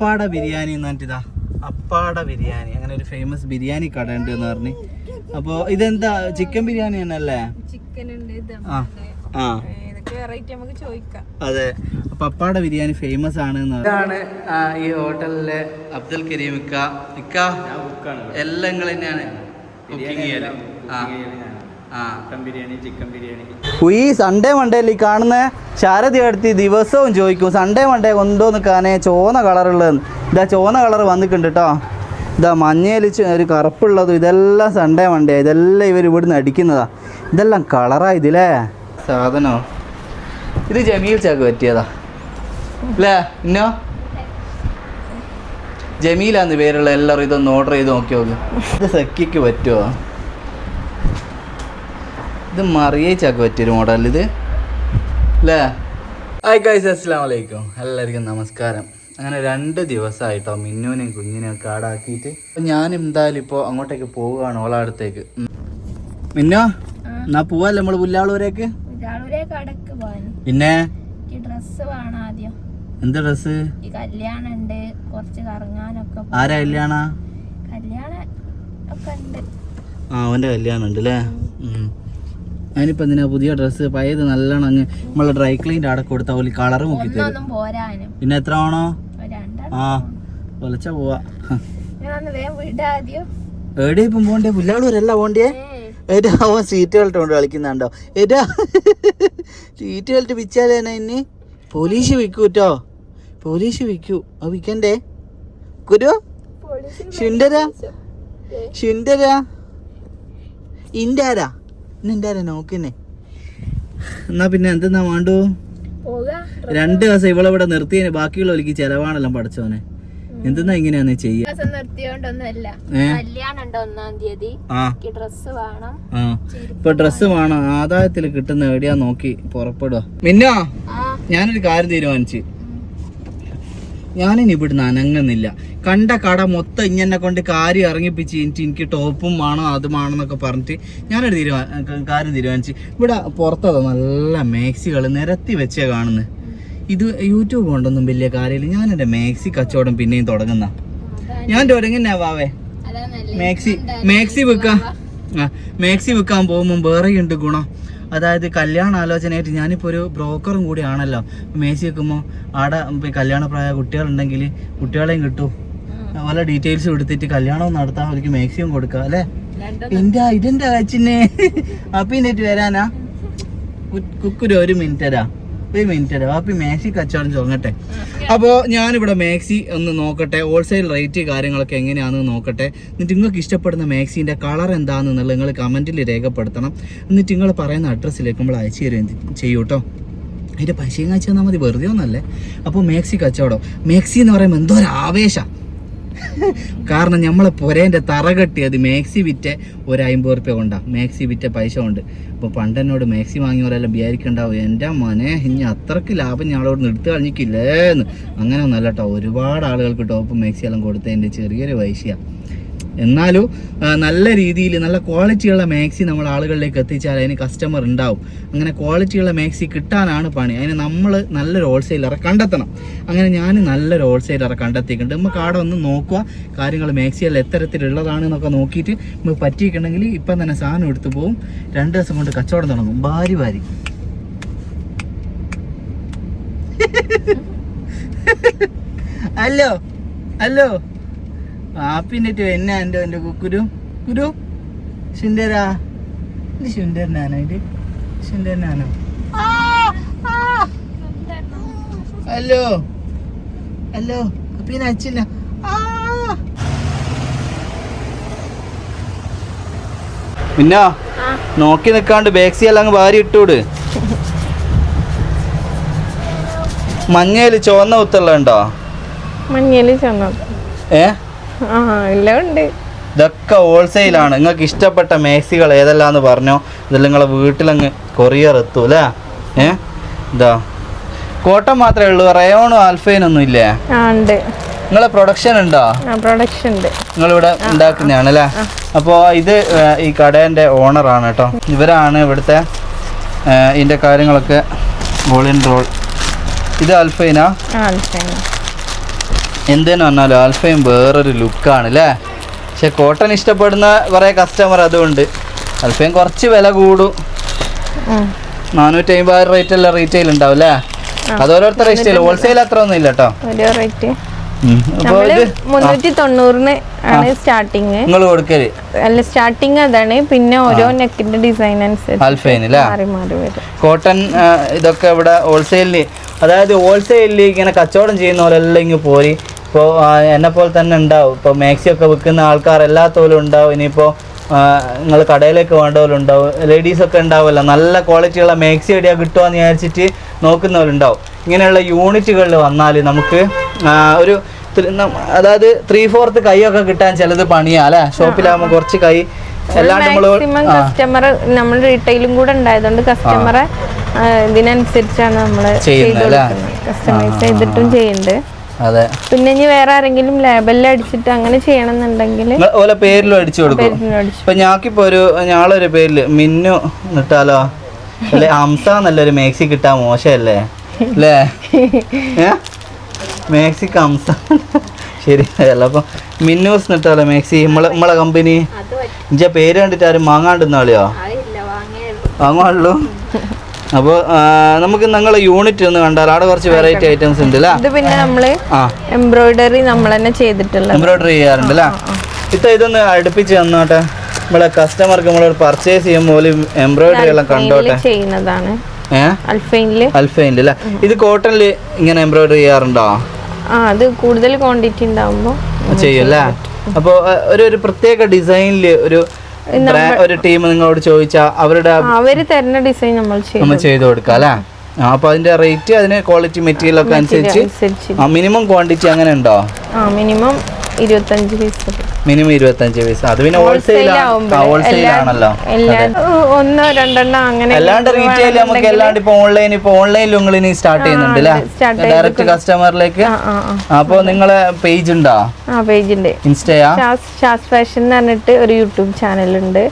അപ്പാട ബിരിയാണി എന്ന് പറഞ്ഞിട്ടാ അപ്പാട ബിരിയാണി. അങ്ങനെ ഒരു ഫേമസ് ബിരിയാണി കട ഉണ്ട് എന്ന് പറഞ്ഞ്. അപ്പോൾ ഇതെന്താ ചിക്കൻ ബിരിയാണി തന്നെയല്ലേ? ചിക്കൻ ഉണ്ട് ആ ആ. ഇതൊക്കെ വെറൈറ്റി നമുക്ക് ചോദിക്കാം. അതെ. അപ്പൊ അപ്പാട ബിരിയാണി ഫേമസ് ആണ് എന്ന് ഇതാണ് ഈ ഹോട്ടലിലെ അബ്ദുൽ കരീം ഇക്ക. ഇക്ക എല്ലാം നിങ്ങൾ തന്നെയാണ് കുക്കിംഗ് ചെയ്യൽ. ആ. ഈ സൺഡേ മൺഡേ ഈ കാണുന്ന ശാരദ അടുത്ത് ദിവസവും ചോദിക്കും സൺഡേ മൺഡേ കൊണ്ടോന്ന് നിൽക്കാനേ ചോന്ന കളറുള്ളതെന്ന് ഇതാ ചോന്ന കളർ വന്നിട്ടുണ്ട് കേട്ടോ ഇതാ മഞ്ഞയിൽ ഒരു കറുപ്പുള്ളതും ഇതെല്ലാം സൺഡേ മൺഡേ ഇതെല്ലാം ഇവർ ഇവിടുന്ന് അടിക്കുന്നതാ. ഇതെല്ലാം കളറാ ഇതിലേ. സാധനോ? ഇത് ജമീൽ ചാക്ക് പറ്റിയതാ. അല്ലേ ഇന്നോ? ജമീലാന്ന് പേരുള്ള എല്ലാവരും ഇതൊന്ന് ഓർഡർ ചെയ്ത് നോക്കി നോക്ക് ഇത് സക്കിക്ക് പറ്റുമോ ഇത് മറിയേച്ചാക്കി പറ്റിയൊരു മോഡൽ ഇത്. അല്ലേ ഹായ് ഗൈസ് അസ്സാം വലൈക്കും എല്ലാവർക്കും നമസ്കാരം. അങ്ങനെ രണ്ട് ദിവസമായിട്ടോ മിന്നുവിനെയും കുഞ്ഞിനെയും ഒക്കെ ആടാക്കിയിട്ട്. അപ്പൊ ഞാൻ എന്തായാലും ഇപ്പോൾ അങ്ങോട്ടേക്ക് പോവുകയാണ് ഓളെ അടുത്തേക്ക്. മിന്നോ എന്നാ പോവല്ലേ നമ്മൾ പുല്ലാളൂരേക്ക്? പിന്നെ? ഈ ഡ്രസ്സ് വേണം ആദ്യം. എന്ത് ഡ്രസ് ഈ കല്യാണം കുറച്ച് കറങ്ങാനൊക്കെ പോ- ആരാ കല്യാണ? കല്യാണം ഒക്കെ ഉണ്ട്. ആ അവന്റെ കല്യാണം ഉണ്ട് അല്ലേ അതിനിപ്പോൾ എന്തിനാ പുതിയ ഡ്രസ്സ് പഴയത് നല്ലോണം അങ്ങ് നമ്മളെ ഡ്രൈ ക്ലീന്റെ അവിടെ കൊടുത്താൽ പോലെ കളറ് മുക്കി തരും. പിന്നെ എത്ര ആണോ ആ ഒലച്ച പോവാ. എവിടെ ഇപ്പം പോണ്ടേ? പുല്ലാളൂരല്ല പോണ്ടേ? ഏറ്റവും ഏറ്റാ അവൻ സീറ്റ് ബെൽറ്റ് കൊണ്ട് കളിക്കുന്നുണ്ടോ? ഏറ്റവും സീറ്റ് ബെൽറ്റ് വിച്ചാലേനാ ഇനി? പോലീസ് വിൽക്കൂ കേട്ടോ പോലീസ് വിൽക്കൂ. അത് വിൽക്കണ്ടേ? കുരു ശുണ്ടരാ? ശുണ്ടരാ? ഇൻഡാരാ ഇന്നാരാ നോക്കിനെ എന്നാ പിന്നെ എന്തെന്നാ വേണ്ടു? രണ്ടു ദിവസം ഇവിടെ നിർത്തിയതിന് ബാക്കിയുള്ള ഒലിക്ക് ചെലവാണെല്ലാം പഠിച്ചോനെ എന്തെന്നാ ഇങ്ങനെയാന്ന് ചെയ്യാ? ഇപ്പൊ ഡ്രസ്സ് വേണം. ആദായത്തിൽ കിട്ടുന്ന എവിടെയാ നോക്കി പുറപ്പെടുക മിന്നോ! ഞാനൊരു കാര്യം തീരുമാനിച്ചു. ഞാനിനി ഇവിടുന്ന് അനങ്ങുന്നില്ല. കണ്ട കട മൊത്തം ഇങ്ങനെ കൊണ്ട് കാര്യം ഇറങ്ങിപ്പിച്ച് എനിക്ക് എനിക്ക് ടോപ്പും വേണം അത് വേണമെന്നൊക്കെ പറഞ്ഞിട്ട് ഞാനൊരു തീരുമാനം കാര്യം തീരുമാനിച്ച്. ഇവിടെ പുറത്തതാ നല്ല മാക്സികൾ നിരത്തി വെച്ചേ കാണുന്നത് ഇത് യൂട്യൂബ് കൊണ്ടൊന്നും വലിയ കാര്യമില്ല. ഞാൻ എന്റെ മാക്സി കച്ചവടം പിന്നെയും തുടങ്ങുന്ന. ഞാൻ തുടങ്ങുന്നേ വാവേ. മാക്സി മാക്സി വിൽക്കാൻ ആ മാക്സി വിൽക്കാൻ പോകുമ്പോൾ വേറെയുണ്ട് ഗുണം. അതായത് കല്യാണ ആലോചനയായിട്ട് ഞാനിപ്പോൾ ഒരു ബ്രോക്കറും കൂടിയാണല്ലോ മേസി വെക്കുമ്പോൾ ആടെ കല്യാണപ്രായ കുട്ടികളുണ്ടെങ്കിൽ കുട്ടികളെയും കിട്ടും. പല ഡീറ്റെയിൽസ് കൊടുത്തിട്ട് കല്യാണം നടത്താൻ അവർക്ക് മാക്സിമം കൊടുക്കാം അല്ലേ? എന്റെ ഇതെന്റെ അച്ഛനെ അപ്പി എന്നിട്ട് വരാനാ? കുക്കുര ഒരു മിനിറ്റ് തരാ ഒരു മിനിറ്റ് തരാം അപ്പം മാക്സി കച്ചവടം തുടങ്ങട്ടെ അപ്പോൾ ഞാനിവിടെ മാക്സി ഒന്ന് നോക്കട്ടെ. ഹോൾസെയിൽ റേറ്റ് കാര്യങ്ങളൊക്കെ എങ്ങനെയാണെന്ന് നോക്കട്ടെ. എന്നിട്ട് നിങ്ങൾക്ക് ഇഷ്ടപ്പെടുന്ന മാക്സിന്റെ കളർ എന്താണെന്നുള്ളത് നിങ്ങൾ കമന്റിൽ രേഖപ്പെടുത്തണം. എന്നിട്ട് നിങ്ങൾ പറയുന്ന അഡ്രസ്സിലേക്ക് നമ്മൾ അയച്ചു തരും. ചെയ്യൂ കേട്ടോ അതിന്റെ പൈസയും കാഴ്ച തന്നാൽ മതി. വെറുതെ ഒന്നല്ലേ? അപ്പോൾ മാക്സി കച്ചവടം. മാക്സി എന്ന് പറയുമ്പോൾ എന്തോ ഒരു ആവേശം. കാരണം നമ്മളെ പുരേന്റെ തറ കെട്ടിയത് മാക്സി വിറ്റ ഒരു അമ്പത് റുപ്യ കൊണ്ടാണ് മാക്സി വിറ്റ പൈസ കൊണ്ട്. അപ്പോൾ പണ്ടെന്നോട് മാക്സി വാങ്ങിയവരെല്ലാം വിചാരിക്കണ്ടാവും? എന്റെ മോനെ ഇനി അത്രയ്ക്ക് ലാഭം ഞങ്ങളോട് എടുത്ത് കളഞ്ഞിക്കില്ലേന്ന് അങ്ങനെ ഒന്നല്ല കേട്ടോ ഒരുപാട് ആളുകൾക്ക് ടോപ്പ് മാക്സി എല്ലാം കൊടുത്തതിന്റെ ചെറിയൊരു പൈസയാണ് എന്നാലും നല്ല രീതിയിൽ നല്ല ക്വാളിറ്റിയുള്ള മാക്സി നമ്മൾ ആളുകളിലേക്ക് എത്തിച്ചാൽ അതിന് കസ്റ്റമർ ഉണ്ടാവും. അങ്ങനെ ക്വാളിറ്റിയുള്ള മാക്സി കിട്ടാനാണ് പണി. അതിന് നമ്മൾ നല്ലൊരു ഹോൾസെയിലറെ കണ്ടെത്തണം. അങ്ങനെ ഞാൻ നല്ലൊരു ഹോൾസെയിലറെ കണ്ടെത്തിയിട്ടുണ്ട്. നമുക്ക് ആടെ ഒന്ന് നോക്കുക കാര്യങ്ങൾ മാക്സിയെല്ലാം എത്തരത്തിലുള്ളതാണ് എന്നൊക്കെ നോക്കിയിട്ട് നമുക്ക് പറ്റിയിട്ടുണ്ടെങ്കിൽ ഇപ്പം തന്നെ സാധനം എടുത്തു പോകും രണ്ട് ദിവസം കൊണ്ട് കച്ചവടം തുടങ്ങും. ഭാരി ഭാരി ഹലോ ഹലോ. ആപ്പിന്നിട്ട് എന്നെ എന്റെ എന്റെ കുക്കുരു കുരു ശുണ്ടരാ ഇത് ശുണ്ടരനാണോ ഇത്? ശുണ്ടരനാണോ ഹലോ. ഹലോ. പിന്നെ അച്ഛന. പിന്ന നോക്കി നിൽക്കാണ്ട് ബാക്സി അല്ല അങ്ങ് വാരി ഇട്ടൂട്. മഞ്ഞയിൽ ചുവന്ന ഉത്തല്ലോ മഞ്ഞയിൽ ചുവന്ന ഏ? എല്ലാം ഉണ്ട്. ഇതൊക്കെ ഹോൾസെയിലാണ് നിങ്ങൾക്ക് ഇഷ്ടപ്പെട്ട മേക്സികൾ ഏതെല്ലാന്ന് പറഞ്ഞോ. ഇതെല്ലാം നിങ്ങളെ വീട്ടിലങ്ങ് കൊറിയർ എത്തും അല്ലേ? ഏ? ഇതാ. കോട്ടൺ മാത്രമേ ഉള്ളൂ റയോണും ആൽഫൈനും ഒന്നും ഇല്ലേ? ഉണ്ട്. നിങ്ങളെ പ്രൊഡക്ഷൻ ഉണ്ടോ? പ്രൊഡക്ഷൻ ഉണ്ട്. നിങ്ങളിവിടെ ഉണ്ടാക്കുന്നതാണ് അല്ലേ? അപ്പോൾ ഇത് ഈ കടേന്റെ ഓണറാണ് കേട്ടോ. ഇവരാണ് ഇവിടുത്തെ ഇതിന്റെ കാര്യങ്ങളൊക്കെ ഗോളിൻ റോൾ ഇത് അൽഫൈനാ ആ? അൽഫൈന എന്തെന്ന് പറഞ്ഞാലും ആൽഫയും വേറൊരു ലുക്കാണ് അല്ലേ പക്ഷെ കോട്ടൺ ഇഷ്ടപ്പെടുന്ന കുറേ കസ്റ്റമർ അതുകൊണ്ട് ആൽഫയും കുറച്ച് വില കൂടും. നാനൂറ്റി അമ്പത് റേറ്റ് അല്ല റീറ്റെയിൽ ഉണ്ടാവും അല്ലേ? അത് ഓരോരുത്തരുടെ ഇഷ്ടമില്ല? ഹോൾസെയിൽ അത്ര ഒന്നും ഇല്ല കേട്ടോ മുന്നൂറ്റി തൊണ്ണൂറിന് ആണ് സ്റ്റാർട്ടിങ് നിങ്ങൾ കൊടുക്കൽ? അല്ല സ്റ്റാർട്ടിങ് അതാണ്. പിന്നെ ഓരോ നെക്കിന്റെ ഡിസൈൻ അനുസരിച്ച് കോട്ടൺ ഇതൊക്കെ ഇവിടെ ഹോൾസെയിലിൽ അതായത് ഹോൾസെയിലിൽ ഇങ്ങനെ കച്ചവടം ചെയ്യുന്ന പോലെല്ലാം ഇങ്ങ് പോരി ഇപ്പോൾ എന്നെ പോലെ തന്നെ ഉണ്ടാവും. ഇപ്പോൾ മാക്സി ഒക്കെ വിൽക്കുന്ന ആൾക്കാർ എല്ലാത്തോലും ഉണ്ടാവും. ഇനിയിപ്പോൾ നിങ്ങൾ കടയിലേക്ക് വേണ്ടവരും ഉണ്ടാവും. ലേഡീസൊക്കെ ഉണ്ടാവുമല്ലോ. നല്ല ക്വാളിറ്റിയുള്ള മാക്സി എവിടെയാ കിട്ടുമെന്ന് വിചാരിച്ചിട്ട് നോക്കുന്നവരുണ്ടാവും. ഇങ്ങനെയുള്ള യൂണിറ്റുകളിൽ വന്നാൽ നമുക്ക് ഒരു അതായത് ത്രീ ഫോർത്ത് കൈയൊക്കെ കിട്ടാൻ ചിലത് പണിയാ അല്ലേ? ഷോപ്പിലാകുമ്പോൾ കുറച്ച് കൈ. എല്ലാം നമ്മൾ കസ്റ്റമർ നമ്മൾ റീറ്റെയിലും കൂടെ ഉണ്ടായതുകൊണ്ട് കസ്റ്റമറെ ഇതിനനുസരിച്ചാണ് നമ്മൾ കസ്റ്റമൈസ് ചെയ്തിട്ടും ചെയ്യുന്നുണ്ട്. അതെ. പിന്നെ ഇനി വേറെ ആരെങ്കിലും ലേബലിൽ അടിച്ചിട്ട് അങ്ങനെ ചെയ്യണമെന്നുണ്ടെങ്കിൽ ഓലെ പേരിലും അടിച്ചു കൊടുക്കും ഇപ്പൊ ഞാക്കിപ്പോ ഒരു ഞാളൊരു പേരിൽ മിന്നു നിട്ടാലോ അല്ലെ ഹംസ നല്ലൊരു മേക്സി കിട്ടാൻ മോശമല്ലേ? അല്ലേ? മാക്സി അംസ. ശരി അല്ല അപ്പൊ മിന്നൂസ് നിട്ടാലോ മേക്സി? നമ്മളെ നമ്മളെ കമ്പനി ഇഞ്ച പേര് കണ്ടിട്ട് ആരും വാങ്ങാണ്ടിരുന്നാളിയോ? വാങ്ങാനുള്ളൂ അപ്പോൾ നമുക്ക് നിങ്ങളെ യൂണിറ്റ് ഒന്ന് കണ്ടാൽ അവിടെ കുറച്ച് വെറൈറ്റി ഐറ്റംസ് ഉണ്ട് ഇത് പിന്നെ നമ്മൾ ആ. എംബ്രോയിഡറി നമ്മൾ തന്നെ ചെയ്തിട്ടുള്ള എംബ്രോയിഡറി ചെയ്യാറുണ്ട് അല്ലേ ഇത്ത ഇതൊന്ന് അടുപ്പിച്ച് തന്നോട്ടെ. നമ്മളെ കസ്റ്റമർക്ക് നമ്മളോട് പർച്ചേസ് ചെയ്യുമ്പോൾ എംബ്രോയിഡറി എല്ലാം കണ്ടോട്ടെ? ചെയ്യുന്നതാണ്. അൽഫൈനിൽ അല്ലേ ഇത് കോട്ടണിൽ ഇങ്ങനെ എംബ്രോയിഡറി ചെയ്യാറുണ്ടോ? ആ അത് കൂടുതൽ ക്വാണ്ടിറ്റി ഉണ്ടാവുമ്പോ ചെയ്യും അല്ലേ അപ്പോൾ ഒരു ഒരു പ്രത്യേക ഡിസൈനിൽ ഒരു ഒരു ടീം നിങ്ങളോട് ചോദിച്ചാൽ അവരുടെ അവർ തരുന്ന ഡിസൈൻ നമ്മൾ നമ്മൾ ചെയ്തു കൊടുക്കാം അല്ലേ? അപ്പൊ അതിന്റെ റേറ്റ് അതിന് ക്വാളിറ്റി മെറ്റീരിയൽ ഒക്കെ അനുസരിച്ച് മിനിമം ക്വാണ്ടിറ്റി അങ്ങനെ ഉണ്ടോ? മിനിമം ഇരുപത്തഞ്ച് പീസ് മിനിമം ഇരുപത്തഞ്ച് പീസ് അത് പിന്നെ ഹോൾസെയിൽ ഹോൾസെയിൽ ആണല്ലോ. ഒന്നോ രണ്ടെണ്ണോ അങ്ങനെ അല്ലാണ്ട് റീറ്റെയിൽ നമുക്ക് അല്ലാണ്ട് ഇപ്പൊ ഓൺലൈൻ ഇപ്പൊ ഓൺലൈനിൽ നിങ്ങൾ ഇനി സ്റ്റാർട്ട് ചെയ്യുന്നുണ്ട് അല്ലേ? ഡയറക്റ്റ് കസ്റ്റമറിലേക്ക് അപ്പൊ നിങ്ങളെ പേജ് ഉണ്ടോ? ആ ഉണ്ട്. ഇൻസ്റ്റയാ? ഷാസ് ഫാഷൻ എന്ന് പറഞ്ഞിട്ട് ഒരു യൂട്യൂബ് ചാനൽ ഉണ്ട്.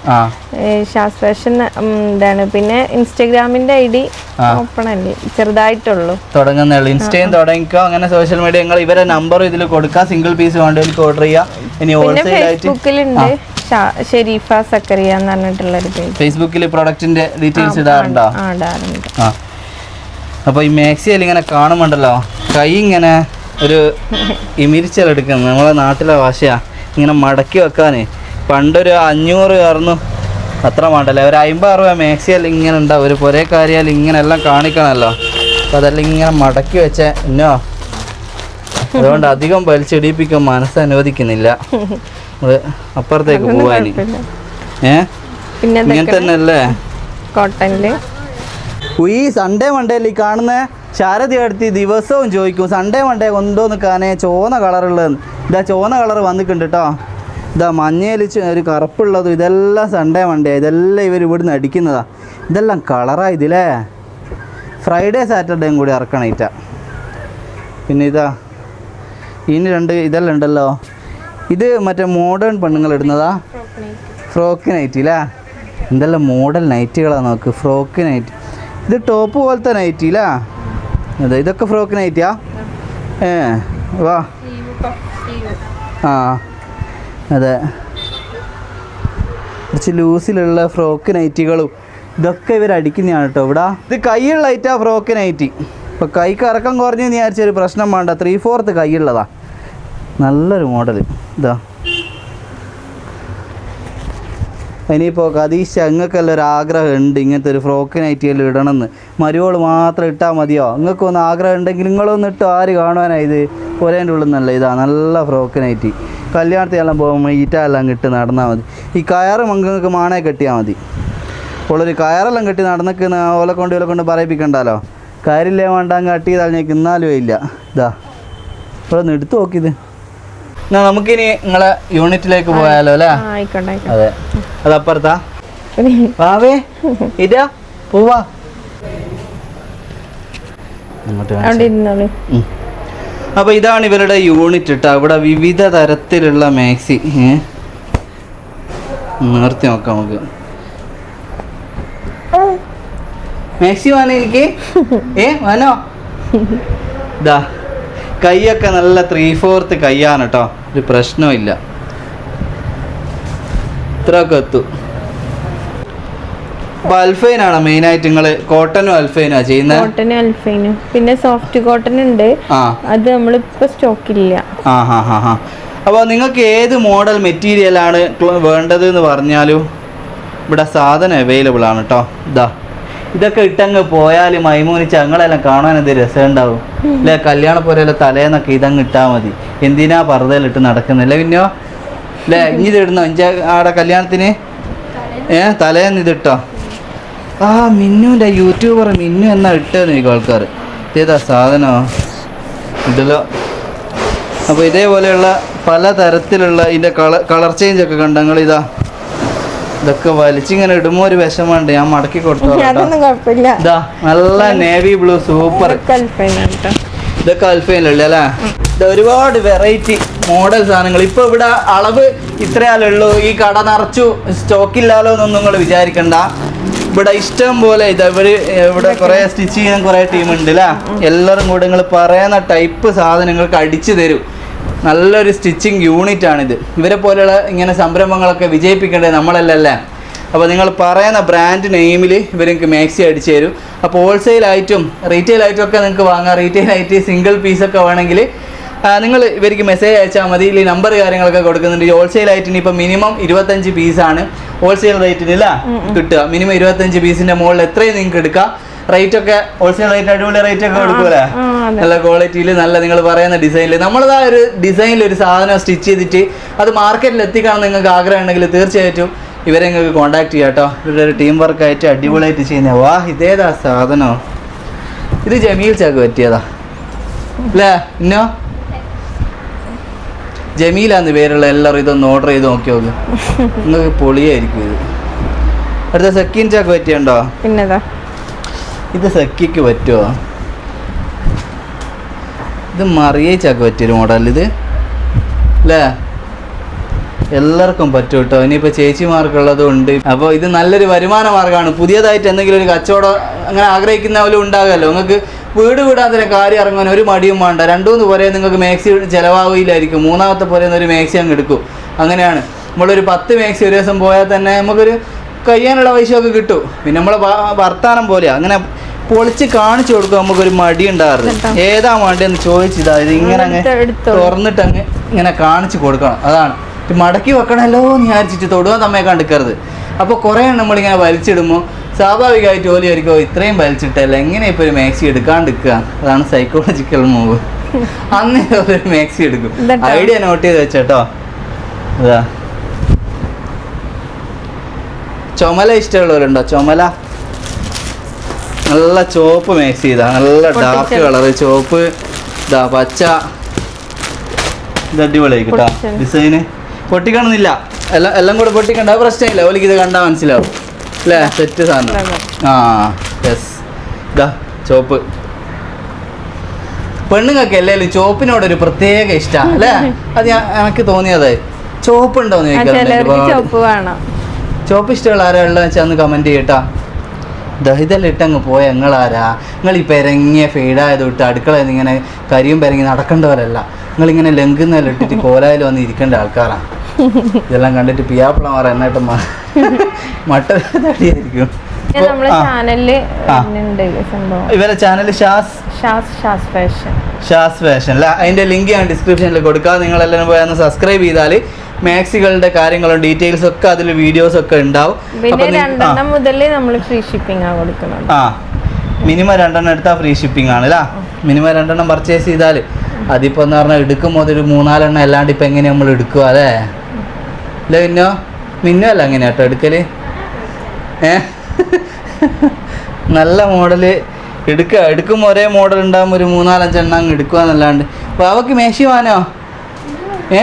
ഷാസ് ഫാഷൻ എന്താണ്? പിന്നെ ഇൻസ്റ്റഗ്രാമിന്റെ ഐ ഡി ഓപ്പൺ അല്ലേ? ചെറുതായിട്ടുള്ളൂ. തുടങ്ങുന്നേ ഉള്ളൂ. ഇൻസ്റ്റയും തുടങ്ങിക്കോ. അങ്ങനെ സോഷ്യൽ മീഡിയ നിങ്ങൾ ഇവരെ നമ്പർ ഇതിൽ കൊടുക്കുക സിംഗിൾ പീസ് വേണ്ടവർക്ക് ഓർഡർ ചെയ്യുക ഇനി ഹോൾസെയിൽ ആയിട്ട് ഷെരീഫ സക്കറിയ എന്ന് പറഞ്ഞിട്ടുള്ള ഒരു പേജ് ഫേസ്ബുക്കിൽ പ്രൊഡക്റ്റിന്റെ ഡീറ്റെയിൽസ് ഇടാറുണ്ടോ? ആ അപ്പോൾ ഈ മാക്സിയിൽ ഇങ്ങനെ കാണുമ്പോണ്ടല്ലോ കൈ ഇങ്ങനെ ഒരു ഇമിരിച്ചലെടുക്കുന്നു നമ്മളെ നാട്ടിലെ ഭാഷയാ. ഇങ്ങനെ മടക്കി വെക്കാനേ. പണ്ടൊരു അഞ്ഞൂറ് കയറുന്നു. അത്ര വേണ്ടല്ലേ ഒരു അമ്പത് അറുപത് മാക്സിയാൽ ഇങ്ങനെ ഉണ്ടാവും. ഒരു പൊരേ കാര്യാൽ ഇങ്ങനെ എല്ലാം കാണിക്കണമല്ലോ. അപ്പോൾ അതെല്ലാം ഇങ്ങനെ മടക്കി വെച്ച എന്നോ അതുകൊണ്ട് അധികം വലിച്ചിടിപ്പിക്കാൻ മനസ്സ് അനുവദിക്കുന്നില്ല. നമ്മൾ അപ്പുറത്തേക്ക് പോവാന്. ഏ? ഇങ്ങനെ തന്നെ അല്ലേ കോട്ടണിൽ ഈ സൺഡേ മണ്ടേയിൽ ഈ കാണുന്ന? ശാരദ അടുത്ത് ദിവസവും ചോദിക്കും സൺഡേ മണ്ടേ കൊണ്ടോന്ന് കാനേ ചോന്ന കളറുള്ളത്. ഇതാ ചോന്ന കളർ വന്നിട്ടുണ്ട് കേട്ടോ ഇതാ മഞ്ഞയിൽ ഒരു കറുപ്പുള്ളതും ഇതെല്ലാം സൺഡേ മണ്ടേ ഇതെല്ലാം ഇവർ ഇവിടുന്ന് അടിക്കുന്നതാ. ഇതെല്ലാം കളറാ ഇതിലേ. ഫ്രൈഡേ സാറ്റർഡേയും കൂടി ഇറക്കണേറ്റ പിന്നെ ഇതാ ഇനി രണ്ട് ഇതെല്ലാം ഉണ്ടല്ലോ. ഇത് മറ്റേ മോഡേൺ പെണ്ണുങ്ങൾ ഇടുന്നതാ. ഫ്രോക്ക് നൈറ്റി അല്ലേ എന്തെല്ലാം മോഡൽ നൈറ്റികളാണ് നോക്ക് ഫ്രോക്ക് നൈറ്റ് ഇത് ടോപ്പ് പോലത്തെ നൈറ്റി അല്ലേ അതെ ഇതൊക്കെ ഫ്രോക്ക് നൈറ്റിയാ ഏ വാ. ആ. അതെ. കുറച്ച് ലൂസിലുള്ള ഫ്രോക്ക് നൈറ്റികളും. ഇതൊക്കെ ഇവർ അടിക്കുന്നതാണ് കേട്ടോ ഇവിടെ. ഇത് കൈയുള്ള ഐറ്റാ ഫ്രോക്ക് നൈറ്റി. ഇപ്പോൾ കൈക്ക് ഇറക്കം കുറഞ്ഞു വിചാരിച്ചൊരു പ്രശ്നം വേണ്ട. ത്രീ ഫോർത്ത് കൈയുള്ളതാണ് നല്ലൊരു മോഡൽ ഇതാ. ഇനിയിപ്പോൾ കതീശ അങ്ങക്കെല്ലാം ഒരു ആഗ്രഹം ഉണ്ട് ഇങ്ങനത്തെ ഒരു ഫ്രോക്ക് നൈറ്റിയെല്ലാം ഇടണമെന്ന്? മരുവോൾ മാത്രം ഇട്ടാൽ മതിയോ? നിങ്ങൾക്കൊന്ന് ആഗ്രഹം ഉണ്ടെങ്കിൽ നിങ്ങളൊന്ന് ഇട്ടോ ആര് കാണുവാനാ ഇത്? ഒരേന്റെ ഉള്ളിൽ ഇതാ നല്ല ഫ്രോക്ക് നൈറ്റി കല്യാണത്തിനെല്ലാം പോകുമ്പോൾ ഈറ്റെല്ലാം കിട്ടി നടന്നാൽ മതി. ഈ കയറ് മങ്ങൾക്ക് മാണേ കെട്ടിയാൽ മതി. ഉള്ളൊരു കയറെല്ലാം കെട്ടി നടന്നിക്കുന്ന ഓലെ കൊണ്ട് ഓലെ കൊണ്ട് പറയിപ്പിക്കണ്ടല്ലോ കയറില്ലേ വേണ്ട അങ്ങ് കട്ടി തളഞ്ഞേക്ക് ഇന്നാലും ഇല്ല. ഇതാ ഇവിടെ ഒന്ന് എടുത്തു നോക്കിയത് എന്നാ നമുക്കിനി നിങ്ങളെ യൂണിറ്റിലേക്ക് പോയാലോ അല്ലേ? അതെ. അതെ അതപ്പുറത്താ വാവേ ഇതാ പോവാ. അപ്പൊ ഇതാണ് ഇവരുടെ യൂണിറ്റ് ഇട്ട ഇവിടെ വിവിധ തരത്തിലുള്ള മാക്സി നിർത്തി നോക്കാം നമുക്ക്. മാക്സി വേണോ എനിക്ക്? ഏ വേണോ ഇതാ കൈയൊക്കെ നല്ല ത്രീ ഫോർത്ത് കൈയാണ് കേട്ടോ ഒരു പ്രശ്നമില്ല ഇത്രയൊക്കെ എത്തും അൽഫൈനാണ് മെയിൻ ആയിട്ട് നിങ്ങൾ കോട്ടനും അൽഫൈനാ ചെയ്യുന്നത് കോട്ടനും അൽഫൈനും. പിന്നെ സോഫ്റ്റ് കോട്ടൺ ഉണ്ട് അത് നമ്മളിപ്പോ ഹാ ഹാ അപ്പോൾ നിങ്ങൾക്ക് ഏത് മോഡൽ മെറ്റീരിയലാണ് വേണ്ടത് എന്ന് പറഞ്ഞാലും ഇവിടെ സാധനം അവൈലബിൾ ആണ് കേട്ടോ ഇതാ ഇതൊക്കെ ഇട്ടങ്ങ് പോയാൽ മൈമൂനിച്ച് അങ്ങളെല്ലാം കാണാൻ എന്ത് രസം ഉണ്ടാവും അല്ലേ? കല്യാണ പോലെയല്ല തലേന്നൊക്കെ ഇതങ്ങ് ഇട്ടാൽ മതി. എന്തിനാ പറതയിലിട്ട് നടക്കുന്നില്ല പിന്നെയോ അല്ലേ നീ ഇത് ഇടുന്നോ? ഇഞ്ച ആടെ കല്യാണത്തിന്? ഏ തലേന്ന് ഇതിട്ടോ ആ മിന്നുന്റെ യൂട്യൂബർ മിന്നു എന്നാ ഇട്ടെന്ന് എനിക്ക് ആൾക്കാർ ഇതേതാ സാധനമോ ഇതല്ലോ അപ്പോൾ ഇതേപോലെയുള്ള പല തരത്തിലുള്ള ഇതിന്റെ കളർ കളർ ചേഞ്ച് ഒക്കെ കണ്ടങ്ങൾ ഇതാ ഇതൊക്കെ വലിച്ചിങ്ങനെ ഇടുമ്പോൾ ഒരു വിഷമമുണ്ട്. ഞാൻ മടക്കി കൊടുത്തു ഇതാ നല്ല നേവി ബ്ലൂ സൂപ്പർ ഇതൊക്കെ അൽഫയിലുള്ള അല്ലേ? ഒരുപാട് വെറൈറ്റി മോഡൽ സാധനങ്ങൾ. ഇപ്പൊ ഇവിടെ അളവ് ഇത്രയാലുള്ളൂ. ഈ കട നിറച്ചു സ്റ്റോക്കില്ലാലോ എന്നൊന്നും നിങ്ങൾ വിചാരിക്കണ്ട. ഇവിടെ ഇഷ്ടം പോലെ ഇത് ഇവർ ഇവിടെ കുറെ സ്റ്റിച്ച് ചെയ്യാൻ കുറെ ടീം ഉണ്ട് അല്ലേ? എല്ലാവരും കൂടെ നിങ്ങൾ പറയുന്ന ടൈപ്പ് സാധനങ്ങൾക്ക് അടിച്ചു തരും. നല്ലൊരു സ്റ്റിച്ചിങ് യൂണിറ്റ് ആണിത്. ഇവരെ പോലെയുള്ള ഇങ്ങനെ സംരംഭങ്ങളൊക്കെ വിജയിപ്പിക്കേണ്ടത് നമ്മളല്ലല്ലേ അപ്പോൾ നിങ്ങൾ പറയുന്ന ബ്രാൻഡ് നെയിമിൽ ഇവർ നിങ്ങൾക്ക് മാക്സി അടിച്ചു തരും. അപ്പോൾ ഹോൾസെയിൽ ആയിട്ടും റീറ്റെയിൽ ആയിട്ടും ഒക്കെ നിങ്ങൾക്ക് വാങ്ങാം. റീറ്റെയിൽ ആയിട്ട് സിംഗിൾ പീസൊക്കെ വേണമെങ്കിൽ നിങ്ങൾ ഇവർക്ക് മെസ്സേജ് അയച്ചാൽ മതി. ഈ നമ്പർ കാര്യങ്ങളൊക്കെ കൊടുക്കുന്നുണ്ട്. ഹോൾസെയിൽ ആയിട്ട് ഇനിയിപ്പോൾ മിനിമം ഇരുപത്തഞ്ച് പീസാണ് ഹോൾസെയിൽ റേറ്റിനില്ല കിട്ടുക. മിനിമം ഇരുപത്തഞ്ച് പീസിന്റെ മുകളിൽ എത്രയും നിങ്ങൾക്ക് എടുക്കാം. റേറ്റ് ഒക്കെ ഹോൾസെയിൽ റേറ്റ് അടിപൊളി റേറ്റ് ഒക്കെ കൊടുക്കൂലേ? നല്ല ക്വാളിറ്റിയിൽ നല്ല നിങ്ങൾ പറയുന്ന ഡിസൈനിൽ നമ്മളതാ ഒരു ഡിസൈനിൽ ഒരു സാധനം സ്റ്റിച്ച് ചെയ്തിട്ട് അത് മാർക്കറ്റിൽ എത്തിക്കാൻ നിങ്ങൾക്ക് ആഗ്രഹം ഉണ്ടെങ്കിൽ തീർച്ചയായിട്ടും ഇവരെ നിങ്ങൾക്ക് കോൺടാക്ട് ചെയ്യാം കേട്ടോ ഇവരുടെ ഒരു ടീം വർക്ക് ആയിട്ട് അടിപൊളിയായിട്ട് ചെയ്യുന്ന. വാ ഇതേതാ സാധനോ. ഇത് ജമീൽ ചാക്ക് പറ്റിയതാ. അല്ലേ ഇന്നോ? ജമീലാന്ന് പേരുള്ള എല്ലാവരും ഇതൊന്ന് ഓർഡർ ചെയ്ത് നോക്കി നോക്ക്. നിങ്ങൾക്ക് പൊളിയായിരിക്കും ഇത്. അടുത്ത സക്കീൻ ചാക്ക് പറ്റിയുണ്ടോ? പിന്നെതാ? ഇത് സക്കിക്ക് പറ്റുമോ ഇത് മറിയേച്ചാക്ക് പറ്റിയൊരു മോഡൽ ഇത്. അല്ലേ എല്ലാവർക്കും പറ്റും കേട്ടോ. ഇനിയിപ്പോൾ ചേച്ചിമാർക്കുള്ളതും ഉണ്ട്. അപ്പോൾ ഇത് നല്ലൊരു വരുമാന മാർഗമാണ്. പുതിയതായിട്ട് എന്തെങ്കിലും ഒരു കച്ചവടം അങ്ങനെ ആഗ്രഹിക്കുന്നവരും ഉണ്ടാകുമല്ലോ നിങ്ങൾക്ക് വീട് വിടാതെ കാര്യം ഇറങ്ങാൻ ഒരു മടിയും വേണ്ട. രണ്ടുമൂന്ന് പോലെ നിങ്ങൾക്ക് മാക്സി ചിലവാകില്ലായിരിക്കും മൂന്നാമത്തെ പോലെ ഒരു മാക്സി അങ്ങ് എടുക്കും. അങ്ങനെയാണ്. നമ്മളൊരു പത്ത് മാക്സി ഒരു ദിവസം പോയാൽ തന്നെ നമുക്കൊരു കഴിയാനുള്ള പൈസയൊക്കെ കിട്ടും. പിന്നെ നമ്മളെ വർത്താനം പോലെയാ അങ്ങനെ പൊളിച്ച് കാണിച്ചു കൊടുക്കും നമുക്കൊരു മടി ഉണ്ടാകാറില്ല ഏതാ വേണ്ടതെന്ന് ചോദിച്ചിതാ ഇത് ഇങ്ങനെ അങ്ങ് തുറന്നിട്ട് അങ്ങ് ഇങ്ങനെ കാണിച്ചു കൊടുക്കണം. അതാണ്. മടക്കി വെക്കണമല്ലോ എന്ന് വിചാരിച്ചിട്ട് തൊടുവാൻ തമ്മയെ കണ്ടിക്കരുത്. അപ്പോൾ കുറേ നമ്മളിങ്ങനെ വലിച്ചിടുമ്പോൾ സ്വാഭാവികമായിട്ട് ജോലി ആയിരിക്കും ഇത്രയും വലിച്ചിട്ടല്ല എങ്ങനെ ഇപ്പോൾ ഒരു മാക്സി എടുക്കാണ്ടിരിക്കുക? അതാണ് സൈക്കോളജിക്കൽ മൂവ് അന്ന് ഒരു മാക്സി എടുക്കും. ഐഡിയ നോട്ട് ചെയ്ത് വെച്ചേട്ടോ. അതാ ചുമല ഇഷ്ടമുള്ളവരുണ്ടോ? ചുമല? നല്ല ചുവപ്പ് മാക്സ് ചെയ്താ നല്ല ഡാർക്ക് കളർ കളറ് ചുവപ്പ് ഇതാ പച്ച. ഇത് അടിപൊളിയായി കേട്ടോ. ഡിസൈന് പൊട്ടിക്കണമെന്നില്ല എല്ലാം എല്ലാം കൂടെ പൊട്ടിക്കണ്ട. പ്രശ്നമില്ല. ഓലിക്ക് ഇത് കണ്ടാൽ മനസ്സിലാവും. അല്ലേ? സെറ്റ് സാധനം. ആ യെസ് ഇതാ ചോപ്പ്. പെണ്ണുങ്ങൾക്ക് ചോപ്പിനോട് ഒരു പ്രത്യേക ഇഷ്ടമാണ് അല്ലേ? അത് ഞാൻ എനിക്ക് തോന്നിയത് ചോപ്പ് ഉണ്ടോ. ചോപ്പ് ഇഷ്ടമുള്ള ആരാ? ഉള്ളത് വെച്ചാൽ ഒന്ന് കമന്റ് ചെയ്യട്ടാ. ദഹിതെല്ലാം ഇട്ടങ്ങ് പോയ നിങ്ങളാരാ നിങ്ങൾ ഈ പെരങ്ങിയ ഫെയ്ഡായത് ഇട്ട് അടുക്കളയിൽ നിന്ന് ഇങ്ങനെ കരിയും പെരങ്ങി നടക്കേണ്ടവരല്ല. നിങ്ങളിങ്ങനെ ലംഘുന്നെല്ലാം ഇട്ടിട്ട് കോലായിൽ വന്ന് ഇരിക്കേണ്ട ആൾക്കാരാ. ഇതെല്ലാം കണ്ടിട്ട് പിയാപ്പിളമാർ എന്നായിട്ട് മട്ട തടിയായിരിക്കും. ഇവരെ channel Shaz Shaz fashion. Shaz fashion അല്ല? അതിന്റെ ലിങ്ക് ഞാൻ ഡിസ്ക്രിപ്ഷനിൽ കൊടുക്കാം. നിങ്ങൾ എല്ലാവരും പോയി ഒന്ന് സബ്സ്ക്രൈബ് ചെയ്താൽ മാക്സികളുടെ കാര്യങ്ങളും ഡീറ്റെയിൽസ് ഒക്കെ അതിൽ വീഡിയോസ് ഒക്കെ ഉണ്ടാവും. പിന്നെ രണ്ടെണ്ണം മുതൽ നമ്മൾ ഫ്രീ ഷിപ്പിംഗ് ആ കൊടുക്കുന്നത്. ആ. മിനിമം രണ്ടെണ്ണം എടുത്താൽ ഫ്രീ ഷിപ്പിംഗ് ആണ് അല്ലേ? മിനിമം രണ്ടെണ്ണം പർച്ചേസ് ചെയ്താൽ അതിപ്പോ എന്ന് പറഞ്ഞാൽ എടുക്കുമ്പോൾ ഒരു മൂന്നാലെണ്ണം അല്ലാണ്ട് ഇപ്പൊ എങ്ങനെ നമ്മൾ എടുക്കുക അല്ലേ? അല്ലേ പിന്നോ മിന്നുമല്ല അങ്ങനെ കേട്ടോ എടുക്കൽ. ഏ? നല്ല മോഡൽ എടുക്കുക എടുക്കുമ്പോൾ ഒരേ മോഡൽ ഉണ്ടാകുമ്പോൾ ഒരു മൂന്നാലഞ്ചെണ്ണം അങ്ങ് എടുക്കുക എന്നല്ലാണ്ട്. അപ്പോൾ അവക്ക് വാനോ? ഏ?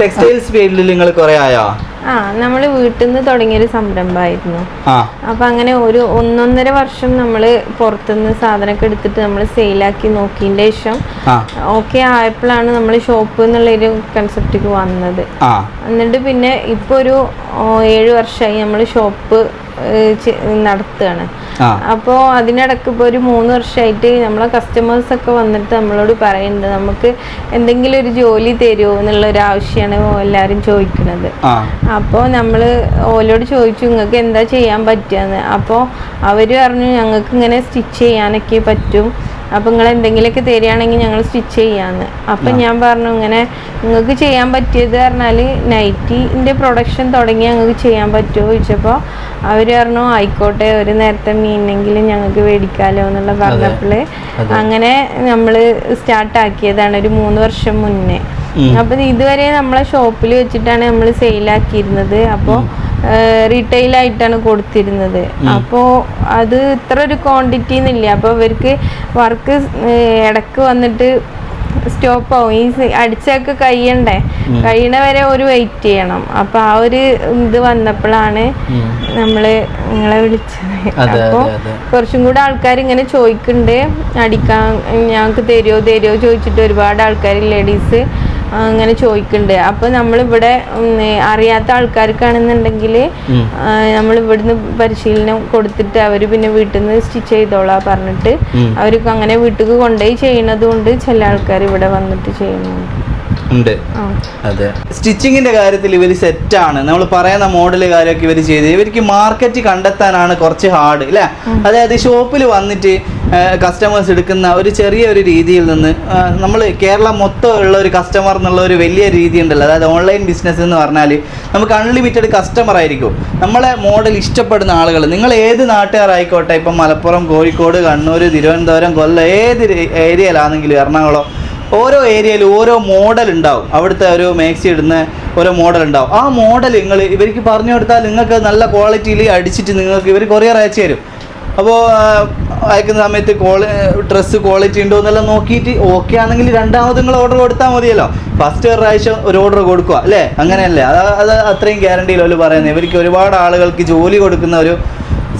ടെക്സ്റ്റൈൽസ് ഫീൽഡിൽ നിങ്ങൾ കുറേ ആയോ? ആ നമ്മൾ വീട്ടിൽ നിന്ന് തുടങ്ങിയൊരു സംരംഭമായിരുന്നു. അപ്പൊ അങ്ങനെ ഒരു ഒന്നൊന്നര വർഷം നമ്മൾ പുറത്തുനിന്ന് സാധനമൊക്കെ എടുത്തിട്ട് നമ്മൾ സെയിലാക്കി നോക്കിയതിന്റെ ശേഷം ഓക്കെ ആയപ്പോഴാണ് നമ്മൾ ഷോപ്പ് എന്നുള്ള ഒരു കൺസെപ്റ്റിക്ക് വന്നത് എന്നിട്ട് പിന്നെ ഇപ്പൊ ഒരു ഏഴ് വർഷമായി നമ്മൾ ഷോപ്പ് നടത്തുകയാണ്. അപ്പോൾ അതിനിടക്ക് ഇപ്പോൾ ഒരു മൂന്ന് വർഷമായിട്ട് നമ്മളെ കസ്റ്റമേഴ്സ് ഒക്കെ വന്നിട്ട് നമ്മളോട് പറയുന്നുണ്ട് നമുക്ക് എന്തെങ്കിലും ഒരു ജോലി തരുമോ എന്നുള്ള ഒരു ആവശ്യമാണ് എല്ലാവരും ചോദിക്കുന്നത് അപ്പോ അപ്പോൾ നമ്മൾ ഓലോട് ചോദിച്ചു നിങ്ങൾക്ക് എന്താ ചെയ്യാൻ പറ്റുകയെന്ന് അപ്പോൾ അവർ പറഞ്ഞു ഞങ്ങൾക്ക് ഇങ്ങനെ സ്റ്റിച്ച് ചെയ്യാനൊക്കെ പറ്റും. അപ്പോൾ നിങ്ങൾ എന്തെങ്കിലുമൊക്കെ തരികയാണെങ്കിൽ ഞങ്ങൾ സ്റ്റിച്ച് ചെയ്യാമെന്ന് അപ്പം ഞാൻ പറഞ്ഞു ഇങ്ങനെ നിങ്ങൾക്ക് ചെയ്യാൻ പറ്റിയത് പറഞ്ഞാൽ നൈറ്റിന്റെ പ്രൊഡക്ഷൻ തുടങ്ങി ഞങ്ങൾക്ക് ചെയ്യാൻ പറ്റുമോ? ചോദിച്ചപ്പോൾ അവർ പറഞ്ഞു ആയിക്കോട്ടെ ഒരു നേരത്തെ മീനെങ്കിലും ഞങ്ങൾക്ക് മേടിക്കാമല്ലോ എന്നുള്ള പറഞ്ഞപ്പോൾ അങ്ങനെ നമ്മൾ സ്റ്റാർട്ടാക്കിയതാണ് ഒരു മൂന്ന് വർഷം മുന്നേ. അപ്പം ഇതുവരെ നമ്മളെ ഷോപ്പിൽ വെച്ചിട്ടാണ് നമ്മൾ സെയിലാക്കിയിരുന്നത് അപ്പോൾ റീറ്റെയിൽ ആയിട്ടാണ് കൊടുത്തിരുന്നത്. അപ്പോൾ അത് ഇത്ര ഒരു ക്വാണ്ടിറ്റി എന്നില്ല അപ്പോൾ ഇവർക്ക് വർക്ക് ഇടയ്ക്ക് വന്നിട്ട് സ്റ്റോപ്പ് ആവും. ഈ അടിച്ചൊക്കെ കഴിയണ്ടേ? കഴിയണ വരെ ഒരു വെയിറ്റ് ചെയ്യണം. അപ്പൊ ആ ഒരു ഇത് വന്നപ്പോഴാണ്. നമ്മൾ നിങ്ങളെ വിളിച്ചത്. അപ്പോൾ. കുറച്ചും കൂടെ ആൾക്കാർ ഇങ്ങനെ ചോദിക്കുന്നുണ്ട് അടിക്കാൻ ഞങ്ങൾക്ക് തരുമോ തരുമോ ചോദിച്ചിട്ട് ഒരുപാട് ആൾക്കാർ ലേഡീസ് അങ്ങനെ ചോദിക്കുന്നുണ്ട് അപ്പൊ നമ്മളിവിടെ അറിയാത്ത ആൾക്കാർക്കാണെന്നുണ്ടെങ്കിൽ. നമ്മൾ ഇവിടുന്ന് പരിശീലനം കൊടുത്തിട്ട് അവർ പിന്നെ വീട്ടിൽ നിന്ന് സ്റ്റിച്ച് ചെയ്തോളാ പറഞ്ഞിട്ട്. അവർക്ക് അങ്ങനെ വീട്ടിൽ കൊണ്ടുപോയി ചെയ്യണത് കൊണ്ട് ചില ആൾക്കാർ ഇവിടെ വന്നിട്ട് ചെയ്യുന്നുണ്ട്. ഉണ്ട്. അതെ. സ്റ്റിച്ചിങ്ങിന്റെ കാര്യത്തിൽ ഇവർ സെറ്റാണ്. നമ്മൾ പറയുന്ന മോഡൽ കാര്യമൊക്കെ ഇവർ ചെയ്ത്. ഇവർക്ക് മാർക്കറ്റ് കണ്ടെത്താനാണ് കുറച്ച് ഹാർഡ് അല്ലെ അതായത് ഷോപ്പിൽ വന്നിട്ട് കസ്റ്റമേഴ്സ് എടുക്കുന്ന ഒരു ചെറിയ ഒരു രീതിയിൽ നിന്ന് നമ്മൾ കേരളം മൊത്തം ഉള്ള ഒരു കസ്റ്റമർ എന്നുള്ള ഒരു വലിയ രീതി ഉണ്ടല്ലോ. അതായത് ഓൺലൈൻ ബിസിനസ് എന്ന് പറഞ്ഞാൽ നമുക്ക് അൺലിമിറ്റഡ് കസ്റ്റമർ ആയിരിക്കും. നമ്മളെ മോഡൽ ഇഷ്ടപ്പെടുന്ന ആളുകൾ നിങ്ങൾ ഏത് നാട്ടുകാരായിക്കോട്ടെ ഇപ്പം മലപ്പുറം കോഴിക്കോട് കണ്ണൂർ തിരുവനന്തപുരം കൊല്ലം ഏത് ഏരിയയിലാണെങ്കിലും എറണാകുളം ഓരോ ഏരിയയിലും ഓരോ മോഡൽ ഉണ്ടാവും. അവിടുത്തെ ഒരു മേക്സി ഇടുന്ന ഓരോ മോഡൽ ഉണ്ടാവും. ആ മോഡൽ നിങ്ങൾ ഇവർക്ക് പറഞ്ഞു കൊടുത്താൽ നിങ്ങൾക്ക് നല്ല ക്വാളിറ്റിയിൽ അടിച്ചിട്ട് നിങ്ങൾക്ക് ഇവർ കൊറിയർ അയച്ചു തരും. അപ്പോൾ അയക്കുന്ന സമയത്ത് ക്വാളി ഡ്രസ്സ് ക്വാളിറ്റി ഉണ്ടോ എന്നെല്ലാം നോക്കിയിട്ട് ഓക്കെ ആണെങ്കിൽ രണ്ടാമത് നിങ്ങൾ ഓർഡർ കൊടുത്താൽ മതിയല്ലോ. ഫസ്റ്റ് പ്രാവശ്യം ഒരു ഓർഡർ കൊടുക്കുക അല്ലേ? അങ്ങനെയല്ലേ? അത് അത് അത്രയും ഗ്യാരണ്ടിയിലല്ലോ പറയുന്നത്. ഇവർക്ക് ഒരുപാട് ആളുകൾക്ക് ജോലി കൊടുക്കുന്ന ഒരു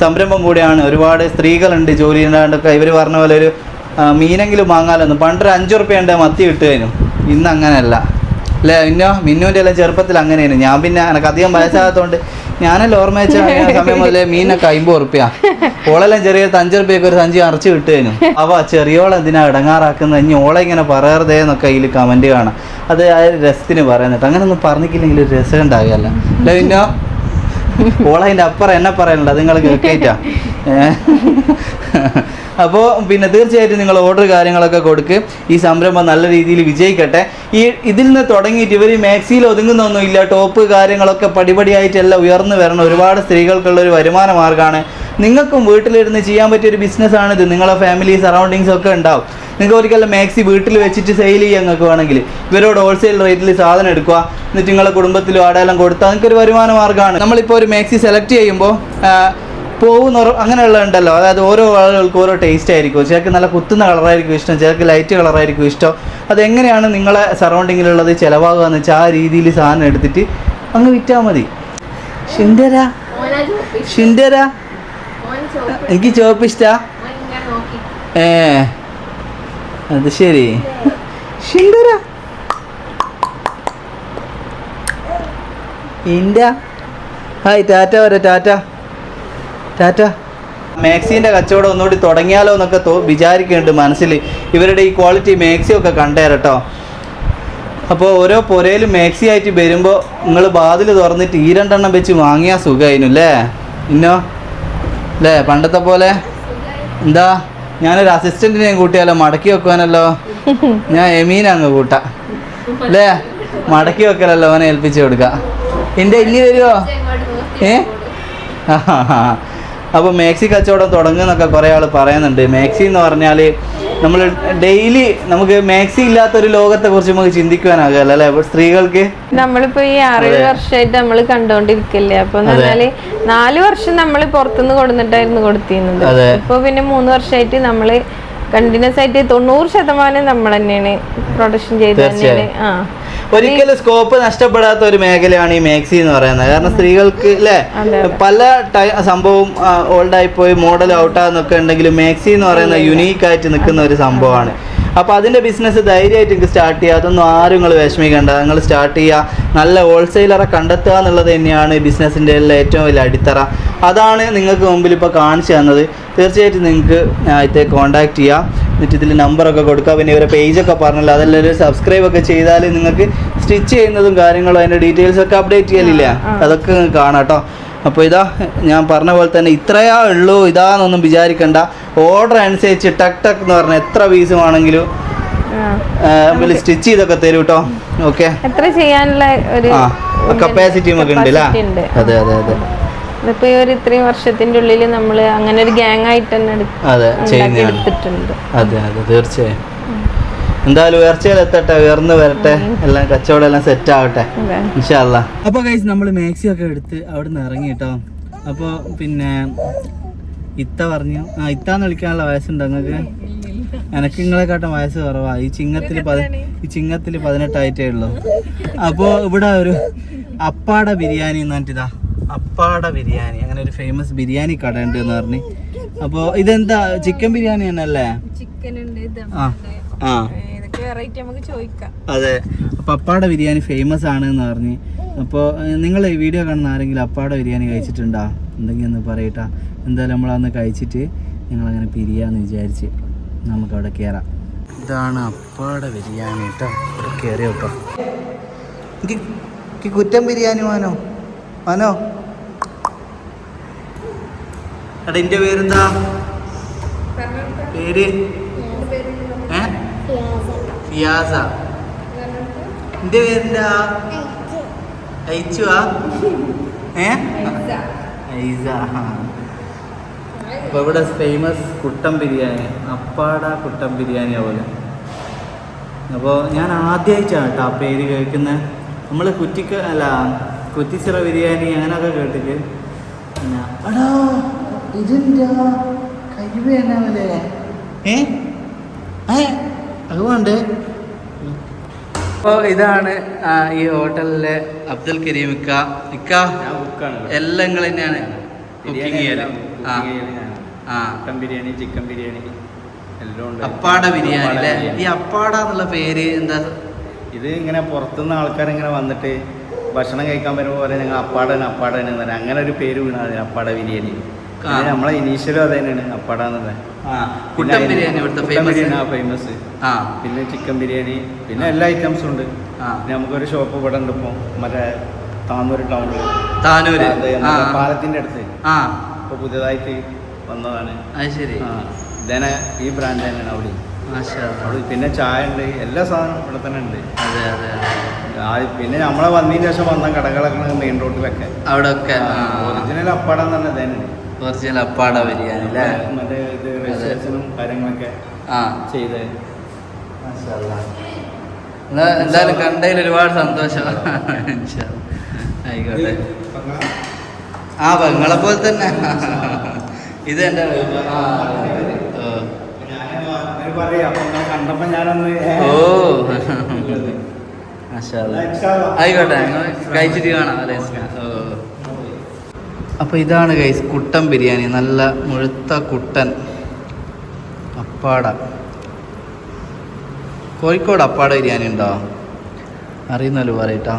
സംരംഭം കൂടിയാണ്. ഒരുപാട് സ്ത്രീകളുണ്ട് ജോലി ഉണ്ടാണ്ടൊക്കെ ഇവർ പറഞ്ഞ പോലെ ഒരു മീനെങ്കിലും വാങ്ങാലൊന്ന് പണ്ടൊരു അഞ്ച് ഉണ്ട് മത്തി കിട്ടുമായിരുന്നു ഇന്ന് അങ്ങനെയല്ല. അല്ലേ മിന്നോ? മിന്നുവിന്റെ എല്ലാം ചെറുപ്പത്തിൽ അങ്ങനെയായിരുന്നു. ഞാൻ പിന്നെ എനിക്ക് അധികം വയസ്സാകാത്തതുകൊണ്ട് ഞാനല്ല ഓർമ്മ വെച്ച സമയം മുതലേ മീനൊക്കെ അമ്പത് റുപ്യ ഓളെല്ലാം ചെറിയ അഞ്ചു റുപ്യക്ക് ഒരു സഞ്ചി അറച്ച് കിട്ടുകയും അവ ചെറിയോളം എന്തിനാ ഇടങ്ങാറാക്കുന്നത് ഇനി ഓളെ ഇങ്ങനെ പറയരുതേ എന്നൊക്കെ അതിൽ കമന്റ് കാണാം. അത് ആ രസത്തിന് പറയുന്നിട്ട് അങ്ങനെ ഒന്നും പറഞ്ഞിട്ടില്ലെങ്കിൽ ഒരു രസം ഉണ്ടാകുകയല്ല അല്ല മിന്നോ ഓളതിന്റെ അപ്പുറം എന്നെ പറയാനുണ്ട് അത് നിങ്ങൾ കേൾക്കേറ്റാ. അപ്പോൾ പിന്നെ തീർച്ചയായിട്ടും നിങ്ങൾ ഓർഡർ കാര്യങ്ങളൊക്കെ കൊടുക്ക്. ഈ സംരംഭം നല്ല രീതിയിൽ വിജയിക്കട്ടെ. ഈ ഇതിൽ നിന്ന് തുടങ്ങിയിട്ട് ഇവർ മാക്സിയിൽ ഒതുങ്ങുന്നൊന്നുമില്ല ടോപ്പ് കാര്യങ്ങളൊക്കെ പടിപടിയായിട്ടെല്ലാം ഉയർന്നു വരണം. ഒരുപാട് സ്ത്രീകൾക്കുള്ള ഒരു വരുമാന മാർഗമാണ്. നിങ്ങൾക്കും വീട്ടിലിരുന്ന് ചെയ്യാൻ പറ്റിയ ഒരു ബിസിനസ്സാണിത് നിങ്ങളെ ഫാമിലി സറൗണ്ടിങ്സ് ഒക്കെ ഉണ്ടാവും. നിങ്ങൾക്ക് ഒരിക്കലും മാക്സി വീട്ടിൽ വെച്ചിട്ട് സെയിൽ ചെയ്യാൻ നിങ്ങൾക്ക് വേണമെങ്കിൽ. ഇവരോട് ഹോൾസെയിൽ റേറ്റിൽ സാധനം എടുക്കുക. എന്നിട്ട് നിങ്ങളെ കുടുംബത്തിലും ആടെല്ലാം കൊടുത്താൽ നിങ്ങൾക്ക് ഒരു വരുമാന മാർഗമാണ്. നമ്മളിപ്പോൾ ഒരു മാക്സി സെലക്ട് ചെയ്യുമ്പോൾ പോകുന്ന അങ്ങനെയുള്ള ഉണ്ടല്ലോ അതായത് ഓരോ ആളുകൾക്ക് ഓരോ ടേസ്റ്റ് ആയിരിക്കും. ചിലർക്ക് നല്ല കുത്തുന്ന കളറായിരിക്കും ഇഷ്ടം. ചിലർക്ക് ലൈറ്റ് കളറായിരിക്കും ഇഷ്ടം. അതെങ്ങനെയാണ് നിങ്ങളെ സറൗണ്ടിങ്ങിലുള്ളത് ചിലവാകുക എന്ന് വെച്ചാൽ ആ രീതിയിൽ സാധനം എടുത്തിട്ട് അങ്ങ് വിറ്റാൽ മതി. ഷിൻഡരാ? ഷിൻഡരാ? എനിക്ക് ഇഷ്ടാ? ഏ. അത് ശരി. ഷിൻഡരാ? ഇന്ത്യ? ഹായ് ടാറ്റ വരെ ടാറ്റ. ടാറ്റ. മാക്സിന്റെ കച്ചവടം ഒന്നുകൂടി തുടങ്ങിയാലോ എന്നൊക്കെ വിചാരിക്കുന്നുണ്ട് മനസ്സിൽ. ഇവരുടെ ഈ ക്വാളിറ്റി മാക്സി ഒക്കെ കണ്ടേരട്ടോ. അപ്പോൾ ഓരോ പുരയിലും മാക്സി ആയിട്ട് വരുമ്പോൾ നിങ്ങൾ വാതിൽ തുറന്നിട്ട് ഈ രണ്ടെണ്ണം വെച്ച് വാങ്ങിയാൽ സുഖമായിരുന്നു അല്ലേ ഇന്നോ? അല്ലേ പണ്ടത്തെ പോലെ? എന്താ? ഞാനൊരു അസിസ്റ്റന്റിനെ കൂട്ടിയാലോ? മടക്കി വെക്കുവാനല്ലോ? ഞാൻ എമീന അങ്ങ് കൂട്ടാം. അല്ലേ മടക്കി വെക്കലല്ലോ അവനെ ഏൽപ്പിച്ചു കൊടുക്കാം. എന്റെ ഇനി വരുമോ ഏ? അപ്പോൾ മാക്സി കച്ചവടം തുടങ്ങുന്നൊക്കെ കുറേ ആൾ പറയുന്നുണ്ട്. മാക്സി എന്ന് പറഞ്ഞാൽ നമ്മൾ ഡെയിലി നമുക്ക് മാക്സി ഇല്ലാത്തൊരു ലോകത്തെ കുറിച്ച് നമുക്ക് ചിന്തിക്കുവാനാകില്ല അല്ലേ? അപ്പോൾ സ്ത്രീകൾക്ക് നമ്മളിപ്പോ ഈ ആറേഴ് വർഷമായിട്ട് നമ്മൾ കണ്ടോണ്ടിരിക്കല്ലേ? അപ്പൊ എന്ന് പറഞ്ഞാൽ നാല് വർഷം നമ്മൾ പുറത്തുനിന്ന് കൊടുത്തിട്ടായിരുന്നു കൊടുത്തിരുന്നത്. ഇപ്പൊ പിന്നെ മൂന്ന് വർഷമായിട്ട് നമ്മൾ കണ്ടിന്യൂസ് ആയിട്ട് തൊണ്ണൂറ് ശതമാനം നമ്മൾ തന്നെയാണ് പ്രൊഡക്ഷൻ ചെയ്ത് തന്നെയാണ്. ആ. ഒരിക്കലും സ്കോപ്പ് നഷ്ടപ്പെടാത്ത ഒരു മേഖലയാണ് ഈ മാക്സി എന്ന് പറയുന്നത്. കാരണം സ്ത്രീകൾക്ക് അല്ലേ പല സംഭവം ഓൾഡായി പോയി മോഡൽ ഔട്ടാന്നൊക്കെ ഉണ്ടെങ്കിലും മാക്സി എന്ന് പറയുന്ന യുണീക്ക് ആയിട്ട് നിൽക്കുന്ന ഒരു സംഭവമാണ്. അപ്പോൾ അതിന്റെ ബിസിനസ് ധൈര്യമായിട്ട് നിങ്ങൾക്ക് സ്റ്റാർട്ട് ചെയ്യുക. അതൊന്നും ആരും നിങ്ങൾ വിഷമിക്കേണ്ട. നിങ്ങൾ സ്റ്റാർട്ട് ചെയ്യുക. നല്ല ഹോൾസെയിലറെ കണ്ടെത്തുക എന്നുള്ളത് തന്നെയാണ് ബിസിനസ്സിന്റെ ഏറ്റവും വലിയ അടിത്തറ. അതാണ് നിങ്ങൾക്ക് മുമ്പിൽ ഇപ്പോൾ കാണിച്ചു തന്നത്. തീർച്ചയായിട്ടും നിങ്ങൾക്ക് ഇത് കോൺടാക്റ്റ് ചെയ്യുക എന്നിട്ട് ഇതിൽ നമ്പറൊക്കെ കൊടുക്കുക. പിന്നെ ഇവരെ പേജൊക്കെ പറഞ്ഞല്ലോ. അതെല്ലാം സബ്സ്ക്രൈബ് ഒക്കെ ചെയ്താൽ നിങ്ങൾക്ക് സ്റ്റിച്ച് ചെയ്യുന്നതും കാര്യങ്ങളും അതിന്റെ ഡീറ്റെയിൽസ് ഒക്കെ അപ്ഡേറ്റ് ചെയ്യലില്ല. അതൊക്കെ കാണാം കേട്ടോ അപ്പോൾ ഇതാ ഞാൻ പറഞ്ഞ പോലെ തന്നെ ഇത്രയാ ഉള്ളൂ. ഇതാന്നൊന്നും വിചാരിക്കണ്ട. ഓർഡർ അനുസരിച്ച് ടക് ടക്ക് എന്ന് പറഞ്ഞാൽ എത്ര പീസ് വേണമെങ്കിലും. സ്റ്റിച്ച് ചെയ്തൊക്കെ തരും കേട്ടോ ഓക്കെ എത്ര ചെയ്യാനുള്ള ഒരു കപ്പാസിറ്റിയും ഒക്കെ ഉണ്ട്. അല്ലേ അതെ അതെ അതെ. ഇതിപ്പോ ഈ ഒരു ഇത്രയും വർഷത്തിന്റെ ഉള്ളിൽ നമ്മൾ അങ്ങനെ ഒരു ഗ്യാങ് ആയിട്ട് തന്നെ അതെ എടുത്തിട്ടുണ്ട്. അതെ അതെ തീർച്ചയായും. എന്തായാലും ഉയർച്ചയിലെത്തട്ടെ ഉയർന്നു വരട്ടെ എല്ലാം കച്ചവടം എല്ലാം സെറ്റ് ആവട്ടെ. ഇൻഷാല്ല അപ്പൊ കൈസ് നമ്മൾ മാക്സി ഒക്കെ എടുത്ത് അവിടെ നിന്ന് ഇറങ്ങി കേട്ടോ അപ്പോൾ പിന്നെ ഇത്ത പറഞ്ഞു. ആ ഇത്താന്ന് വിളിക്കാനുള്ള വയസ്സുണ്ട് നിങ്ങൾക്ക് എനക്ക് നിങ്ങളെക്കാട്ടും വയസ്സ് കുറവാ. ഈ ചിങ്ങത്തിൽ ഈ ചിങ്ങത്തിൽ പതിനെട്ടായിട്ടേ ഉള്ളൂ. അപ്പോൾ ഇവിടെ ഒരു അപ്പാട ബിരിയാണി എന്ന് പറഞ്ഞിട്ടാ അപ്പാട ബിരിയാണി. അങ്ങനെ ഒരു ഫേമസ് ബിരിയാണി കട ഉണ്ട് എന്ന് പറഞ്ഞു. അപ്പോൾ ഇതെന്താ? ചിക്കൻ ബിരിയാണി തന്നെയല്ലേ? ആ. അതെ. അപ്പോൾ അപ്പാട ബിരിയാണി ഫേമസ് ആണ് എന്ന് പറഞ്ഞു. അപ്പോൾ നിങ്ങൾ ഈ വീഡിയോ കാണുന്ന ആരെങ്കിലും അപ്പാട ബിരിയാണി കഴിച്ചിട്ടുണ്ടോ? എന്തെങ്കിലും ഒന്ന് പറയട്ടാ. എന്തായാലും നമ്മളന്ന് കഴിച്ചിട്ട് ഞങ്ങളങ്ങനെ പിരിയാന്ന് വിചാരിച്ച് നമുക്ക് അവിടെ കയറാം ഇതാണ് അപ്പാട ബിരിയാണി കേട്ടോ. കയറി കേട്ടോ എനിക്ക് കുറ്റം ബിരിയാണി മാനോ മാനോ? എടാ എന്റെ പേരെന്താ? പേര്? ഏ? ഫിയാസ. എന്റെ പേരെന്താ? അയച്ചുവാ ഏ? ഐസ. ആ. അപ്പൊ ഇവിടെ ഫേമസ് കുട്ടം ബിരിയാണി. അപ്പാട കുട്ടം ബിരിയാണി പോലെ അപ്പോൾ ഞാൻ ആദ്യമായിട്ടാണ് കേട്ടോ ആ പേര് കേൾക്കുന്നത് നമ്മൾ കുറ്റിക്ക അല്ല കുറ്റിച്ചിറ ബിരിയാണി അങ്ങനെയൊക്കെ കേട്ടിട്ട്. പിന്നെ അടാ ഇതിന്റെ കഴിവേനാവല്ലേ ഏ? ഏ? അതുകൊണ്ട് അപ്പോൾ ഇതാണ് ഈ ഹോട്ടലിലെ അബ്ദുൽ കരീം ഇക്ക. ഇക്ക എല്ലാം നിങ്ങൾ തന്നെയാണ് കുക്കിംഗ് ചെയ്യൽ. ആ ബിരിയാണി ചിക്കൻ ബിരിയാണി. അപ്പാട ബിരിയാണി അല്ലേ? ഈ അപ്പാട എന്നുള്ള പേര് എന്താ? ഇത് ഇങ്ങനെ പുറത്തുനിന്ന് ആൾക്കാർ ഇങ്ങനെ വന്നിട്ട് ഭക്ഷണം കഴിക്കാൻ വരുമ്പോൾ പോലെ ഞങ്ങൾ അപ്പാടൻ അപ്പാടൻ എന്ന് പറയാം. അങ്ങനെ ഒരു പേര് വീണ അതിന് അപ്പാട ബിരിയാണി. പിന്നെ നമ്മളെ ഇനീഷ്യലും അത് തന്നെയാണ് അപ്പാട എന്നുള്ളത് ഫേമസ് പിന്നെ ചിക്കൻ ബിരിയാണി പിന്നെ എല്ലാ ഐറ്റംസും ഉണ്ട്. പിന്നെ നമുക്കൊരു ഷോപ്പ് ഇവിടെ ഉണ്ട് ഇപ്പം മറ്റേ താന്നൂർ ടൗണിൽ താനൂര്. പാലത്തിന്റെ അടുത്ത്. ഇപ്പൊ പുതിയതായിട്ട് വന്നതാണ്. ശരി. ഇതന്നെ ഈ ബ്രാൻഡ് തന്നെയാണ്. അവിടെ. പിന്നെ ചായ ഉണ്ട് എല്ലാ സാധനവും ഇവിടെ തന്നെ ഉണ്ട്. അതെ അതെ പിന്നെ നമ്മളെ വന്നതിന് ശേഷം വന്ന കടകളൊക്കെ മെയിൻ റോഡിലൊക്കെ അവിടെ ഒക്കെ ഒറിജിനൽ അപ്പാടാന്ന് തന്നെ തന്നെ ഒറിജിനൽ അപ്പാട ബിരിയാണി അല്ലേ? മറ്റേ ഇത് രജിസ്ട്രേഷനും കാര്യങ്ങളൊക്കെ ആ. ചെയ്ത്. എന്തായാലും കണ്ടതിൽ ഒരുപാട് സന്തോഷം. ആയിക്കോട്ടെ. ആ പെങ്ങളെ പോലെ തന്നെ. ഇത് എന്റെ ആ, പറയാം. കണ്ടപ്പോ ഞാനൊന്ന് ഓ. ആയിക്കോട്ടെ കഴിച്ചിട്ട് കാണാം. അല്ലേ ഓ. അപ്പോൾ ഇതാണ് ഗൈസ് കുട്ടൻ ബിരിയാണി. നല്ല മുഴുത്ത കുട്ടൻ അപ്പാട. കോഴിക്കോട് അപ്പാട ബിരിയാണി ഉണ്ടോ? അറിയുന്നല്ലോ പറയട്ടോ